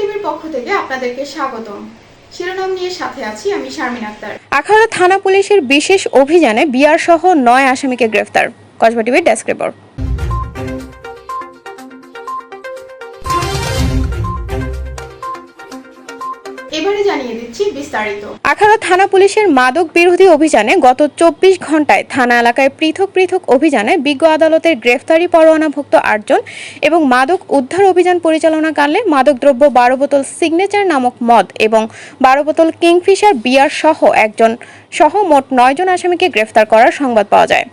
টিভির পক্ষ থেকে আপনাদেরকে স্বাগতম। শিরোনাম নিয়ে সাথে আছি আমি শারমিন আক্তার। থানা পুলিশের বিশেষ অভিযানে বিয়ার সহ নয় আসামিকে গ্রেফতার। কসবা টিভির ডেস্ক রিপোর্ট। এবারে জানিয়ে দিচ্ছি বিস্তারিত। আখাউড়া থানা পুলিশের মাদক বিরোধী অভিযানে গত চব্বিশ ঘন্টায় থানা এলাকায় পৃথক পৃথক অভিযানে বিজ্ঞ আদালতের গ্রেফতারি পরোয়ানাভুক্ত আটজন এবং মাদক উদ্ধার অভিযান পরিচালনাকালে মাদকদ্রব্য বারো বোতল সিগনেচার নামক মদ এবং বারো বোতল কিংফিশার বিয়ার সহ একজন সহ মোট নয়জন আসামিকে গ্রেফতার করার সংবাদ পাওয়া যায়।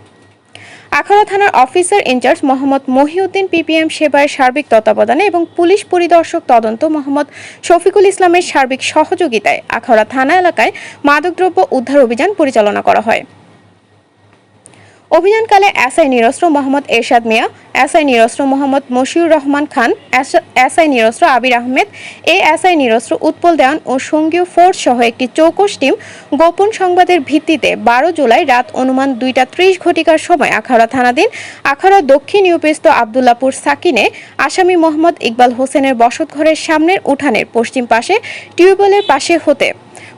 আখাউড়া থানার officer in charge Mohammad Mohiuddin PPM সেবার সার্বিক তত্ত্বাবধানে এবং পুলিশ পরিদর্শক তদন্ত মোহাম্মদ শফিকুল ইসলামের সার্বিক সহযোগিতায় আখাউড়া থানা এলাকায় মাদকদ্রব্য উদ্ধার অভিযান পরিচালনা করা হয়। অভিযানকালে এসআই নিরস্ত্র মোহাম্মদ এরশাদ মিয়া, এসআই নিরস্ত্র মোহাম্মদ মশিউর রহমান খান, এস- এসআই নিরস্ত্র আবির আহমেদ এ এসআই নিরস্ত্র উৎপল দেওয়ান ও সঙ্গীয় ফোর্স সহ একটি চৌকস টিম গোপন সংবাদের ভিত্তিতে বারো জুলাই রাত অনুমান দুইটা ত্রিশ ঘটিকার সময় আখাউড়া থানাধীন আখাউড়া দক্ষিণ ইউপিস্ত আবদুল্লাপুর সাকিনে আসামি মোহাম্মদ ইকবাল হোসেনের বসতঘরের সামনের উঠানের পশ্চিম পাশে টিউবওয়েলের পাশে হতে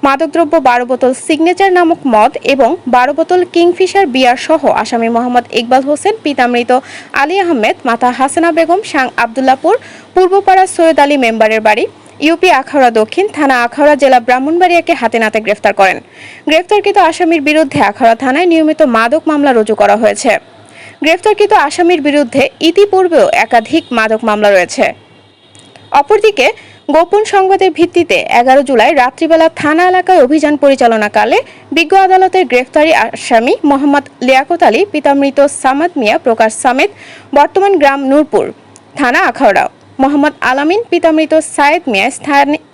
মাদকদ্রব্য বারো বোতল সিগনেচার নামক মদ এবং বারো বোতল কিংফিশার বিয়ার সহ আসামি মোহাম্মদ ইকবাল হোসেন পিতামৃত আলী আহমেদ, মাতা হাসানা বেগম, সাং আবদুল্লাপুর পূর্বপাড়া সৈয়দ আলী মেম্বারের বাড়ি, ইউপি আখাউড়া দক্ষিণ, থানা আখাউড়া জেলা ব্রাহ্মণবাড়িয়াকে হাতে নাতে গ্রেফতার করেন। গ্রেফতারকৃত আসামির বিরুদ্ধে আখাউড়া থানায় নিয়মিত মাদক মামলা রুজু করা হয়েছে। গ্রেফতারকৃত আসামির বিরুদ্ধে ইতিপূর্বেও একাধিক মাদক মামলা রয়েছে। অপরদিকে গোপন সংবাদের ভিত্তিতে এগারো জুলাই রাত্রিবেলা থানা এলাকায় অভিযান পরিচালনাকালে বিজ্ঞ আদালতের গ্রেফতারি আসামি মোহাম্মদ লিয়াকত আলী পিতামৃত সামাদ মিয়া, প্রকাশ সামেদ, বর্তমান গ্রাম নূরপুর, থানা আখাউড়া মোহাম্মদ আলামিন পিতামৃত সায়েদ মিয়া,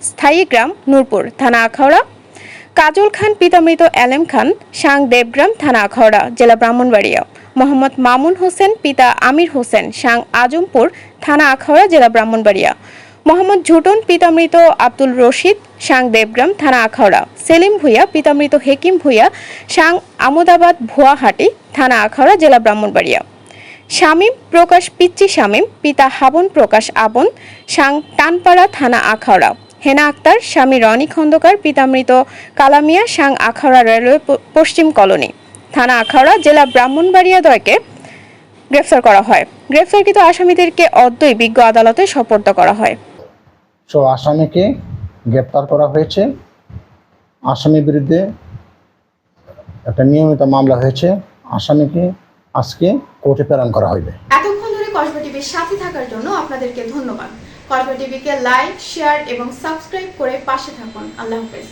স্থায়ী গ্রাম নূরপুর, থানা আখাউড়া। কাজল খান পিতামৃত এলেম খান সাং দেবগ্রাম, থানা আখাউড়া, জেলা ব্রাহ্মণবাড়িয়া। মোহাম্মদ মামুন হোসেন, পিতা আমির হোসেন সাং আজমপুর, থানা আখাউড়া, জেলা ব্রাহ্মণবাড়িয়া। মোহাম্মদ ঝুটন, পিতামৃত আব্দুল রশিদ সাং দেবগ্রাম, থানা আখাউড়া। সেলিম ভুইয়া, পিতামৃত হেকিম ভুইয়া সাং আমোদাবাদ, ভুয়াহাটি, থানা আখাউড়া, জেলা ব্রাহ্মণবাড়িয়া। শামীম প্রকাশ পিচ্চি শামীম, পিতা হাবন প্রকাশ আবন সাং টানপাড়া, থানা আখাউড়া। হেনা আক্তার, স্বামী রনি খন্দকার, পিতামৃত কালামিয়া সাং আখাউড়া রেলওয়ে পশ্চিম কলোনি। থানা আখাউড়া, জেলা ব্রাহ্মণবাড়িয়া দয়কে গ্রেফতার করা হয়। গ্রেফতারকৃত আসামিদেরকে অদ্যই বিজ্ঞ আদালতে সোপর্দ করা হয়। সো আসামিকে গ্রেপ্তার করা হয়েছে। আসামির বিরুদ্ধে একটা নিয়মিত মামলা হয়েছে। আসামিকে আজকে কোর্টে প্রেরণ করা হইবে। এতক্ষণ ধরে কসবা টিভির সাথে থাকার জন্য আপনাদেরকে ধন্যবাদ। কসবা টিভিকে লাইক, শেয়ার এবং সাবস্ক্রাইব করে পাশে থাকুন। আল্লাহ হাফেজ।